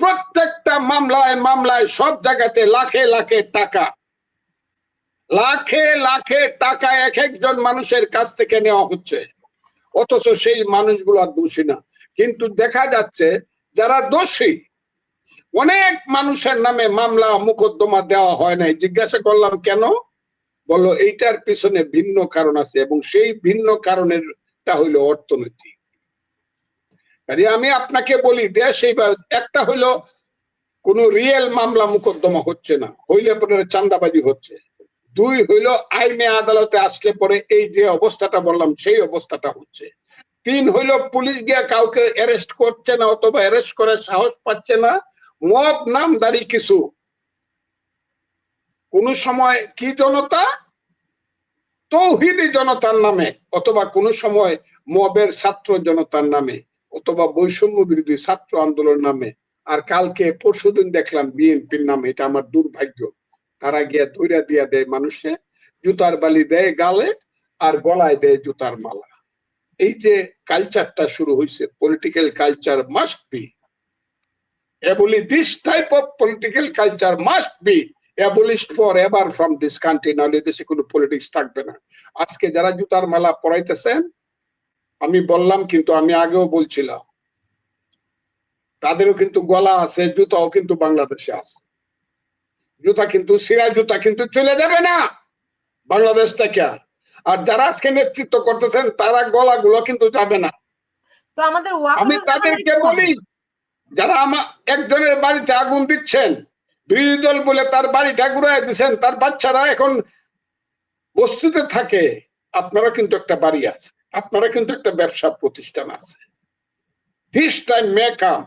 প্রত্যেকটা মামলায় মামলায় সব জায়গাতে লাখে লাখে টাকা। লাখে লাখে টাকা এক একজন মানুষের কাছ থেকে নেওয়া হচ্ছে। অথচ সেই মানুষগুলো আর দোষী না। কিন্তু দেখা যাচ্ছে যারা দোষী, অনেক মানুষের নামে মামলা মোকদ্দমা দেওয়া হয় নাই। জিজ্ঞাসা করলাম, কেন? বলল, এইটার পিছনে ভিন্ন কারণ আছে এবং সেই ভিন্ন কারণের টা হইল অর্থনীতি কাজে আমি আপনাকে বলি, দেশ এইবার, একটা হইল কোন রিয়েল মামলা মোকদ্দমা হচ্ছে না, হইলে পরে চান্দাবাজি হচ্ছে। দুই হইল আইনে আদালতে আসলে পরে এই যে অবস্থাটা বললাম, সেই অবস্থাটা হচ্ছে। তিন হইল পুলিশ গিয়া কাউকে অ্যারেস্ট করছে না অথবা অ্যারেস্ট করে সাহস পাচ্ছে না, মব নামদারি কিছু। কোন সময় কি জনতা? তৌহিদি জনতার নামে, অথবা কোন সময় মবের ছাত্র জনতার নামে। অথবা বৈষম্য বিরোধী ছাত্র আন্দোলন নামে, আর কালকে পরশুদিন দেখলাম বিএনপির নামে, এটা আমার দুর্ভাগ্য। তারা গিয়া ধৈর্য দিয়া দেয় মানুষে, জুতার বালি দেয় গালে, আর গলায় দেয় জুতার মালা। এই যে কালচারটা শুরু হয়েছে পলিটিক্যাল কালচার মাস্ট বি বলি this type of political culture must be abolished forever from this country, নাহলে দেশে কোনো পলিটিক্স থাকবে না। আজকে যারা জুতার মালা পরাইতেছেন আমি বললাম কিন্তু আমি আগেও বলছিলাম। তাদেরও কিন্তু গলা আছে জুতাও কিন্তু বাংলাদেশে আছে। জুতা কিন্তু সিরা জুতা কিন্তু চলে যাবে না। বাংলাদেশ থেকে। আর যারা আজকে নেতৃত্ব করতেছেন তারা গলাগুলো কিন্তু যাবে না। তো আমাদের আমি তাদেরকে বলি। যারা আমার একজনের বাড়িতে আগুন দিচ্ছেন বিরোধী দল বলে তার বাড়িটা ঘুরাই দিচ্ছেন তার বাচ্চারা এখন বস্তিতে থাকে আপনারা কিন্তু একটা বাড়ি আছে। আপনারা কিন্তু একটা ব্যবসা প্রতিষ্ঠান আছে। This time May come